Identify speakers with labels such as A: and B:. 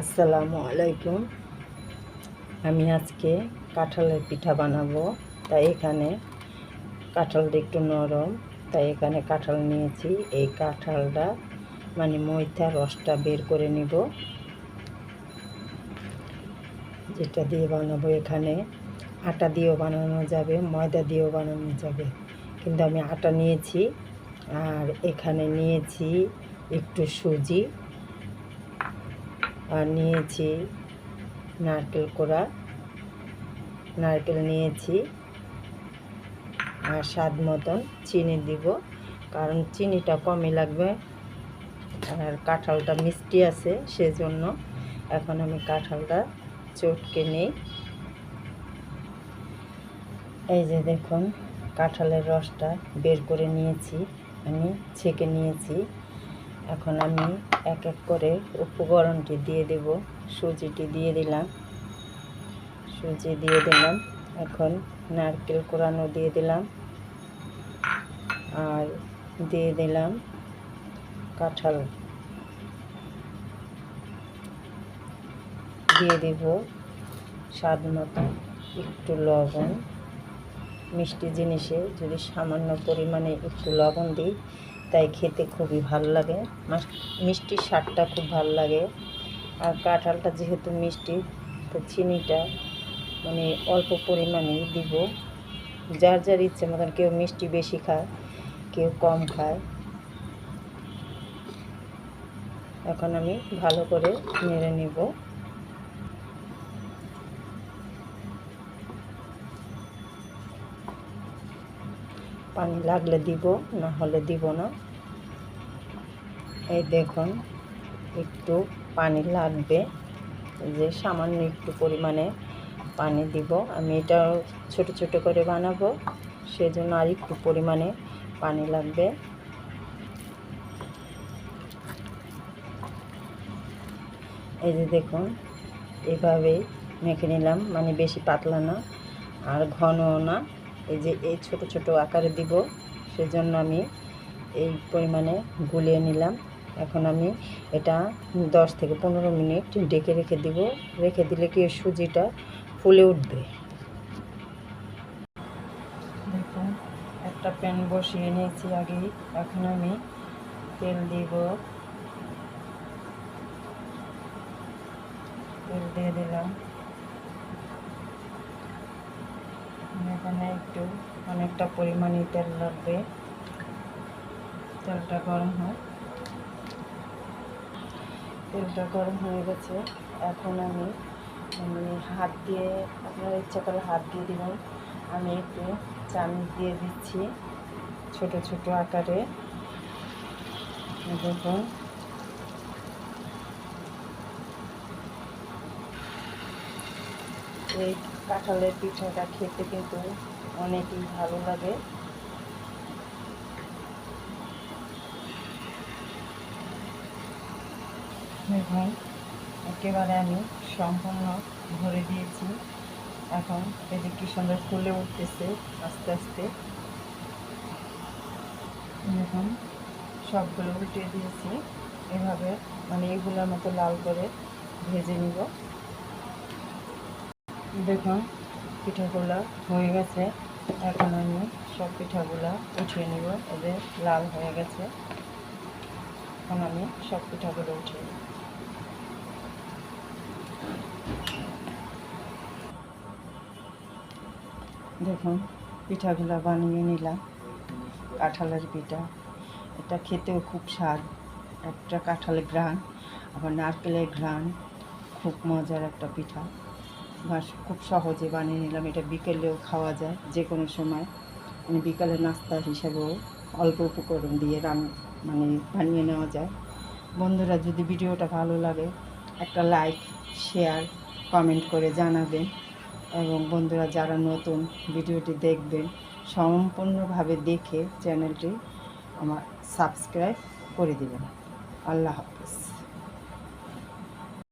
A: আসসালামু আলাইকুম। আমি আজকে কাঁঠালের পিঠা বানাবো। তাই এখানে কাঁঠালটা একটু নরম। তাই এখানে কাঁঠাল নিয়েছি। এই কাঁঠালটা মানে মইথা রসটা বের করে নিব। যেটা দিয়ে বানাবো এখানে। আটা দিয়েও বানানো যাবে, ময়দা দিয়েও বানানো যাবে। কিন্তু আমি আটা নিয়েছি। আর এখানে নিয়েছি একটু সুজি। নিয়েছি নারকেল কোড়া। নারকেল নিয়েছি। আর স্বাদ মতন চিনি দিব, কারণ চিনিটা কমই লাগবে। আর কাঁঠালটা মিষ্টি আছে সেজন্য এখন আমি কাঁঠালটা চটকে নিই। এই যে দেখুন, কাঁঠালের রসটা বের করে নিয়েছি, আমি ছেঁকে নিয়েছি। এখন আমি এক এক করে উপকরণটি দিয়ে দেব। সুজিটি দিয়ে দিলাম। সুজি দিয়ে দিলাম। এখন নারকেল কোরানো দিয়ে দিলাম। আর দিয়ে দিলাম কাঁঠাল। দিয়ে দেব স্বাদ মতো একটু লবণ। মিষ্টি জিনিসে যদি সামান্য পরিমাণে একটু লবণ দিই তাই খেতে খুবই ভালো লাগে। মিষ্টির স্বাদটা খুব ভালো লাগে। আর কাঁঠালটা যেহেতু মিষ্টি, তো চিনিটা মানে অল্প পরিমাণেই দিব। যার যার ইচ্ছে মতন কেউ মিষ্টি বেশি খায়, কেউ কম খায়। এখন আমি ভালো করে নেড়ে নিব। পানি লাগলে দিব না হলে দিব না। এই দেখুন, একটু পানি লাগবে। যে সামান্য একটু পরিমাণে পানি দিব। আমি এটা ছোট ছোট করে বানাবো, সেজন্য আর একটু পরিমাণে পানি লাগবে। এই যে দেখুন এভাবে মেখে নিলাম মানে বেশি পাতলা না, আর ঘনও না। এই যে এই ছোট ছোট আকারে দিব, সেজন্য আমি এই পরিমাণে গুলিয়ে নিলাম। এখন আমি এটা দশ থেকে পনেরো মিনিট ডেকে রেখে দিব। রেখে দিলে কি সুজিটা ফুলে উঠবে? দেখুন, একটা প্যান বসিয়ে নিয়েছি আগেই এখন আমি তেল দিব। তেল দিয়ে দিলাম। এখানে একটু অনেকটা পরিমাণে তেল লাগবে। তেলটা গরম হয়। তেলটা গরম হয়ে গেছে। এখন আমি হাত দিয়ে, আপনার ইচ্ছা করে হাত দিয়ে দিবেন। আমি একটু চামচ দিয়ে দিচ্ছি ছোট ছোট আকারে। দেখুন। এই কাঁঠালের পিঠাটা খেতে কিন্তু অনেকই ভালো লাগে। দেখুন, একেবারে আমি সম্পূর্ণ ভরে দিয়েছি। এখন এটি কি সুন্দর ফুলে উঠতেছে আস্তে আস্তে। দেখুন, সবগুলো উল্টে দিয়েছি। এভাবে মানে এগুলোর মতো লাল করে ভেজে নিব। দেখুন পিঠাগুলা হয়ে গেছে। এখন আমি সব পিঠাগুলা উঠিয়ে নেব। ওদের লাল হয়ে গেছে। এখন আমি সব পিঠাগুলো উঠিয়ে নেব। দেখুন পিঠাগুলা বানিয়ে নিলাম। কাঁঠালের পিঠা। এটা খেতেও খুব স্বাদ। একটা কাঁঠালের ঘ্রাণ, আবার নারকেলের ঘ্রাণ। খুব মজার একটা পিঠা। বা খুব সহজে বানিয়ে নিলাম। এটা বিকেলেও খাওয়া যায় যে কোনো সময়। মানে বিকালের নাস্তা হিসাবেও অল্প উপকরণ দিয়ে রান মানে বানিয়ে নেওয়া যায়। বন্ধুরা, যদি ভিডিওটা ভালো লাগে, একটা লাইক, শেয়ার, কমেন্ট করে জানাবেন। এবং বন্ধুরা, যারা নতুন ভিডিওটি দেখবেন, সম্পূর্ণভাবে দেখে চ্যানেলটি আমার সাবস্ক্রাইব করে দেবেন। আল্লাহ হাফিজ।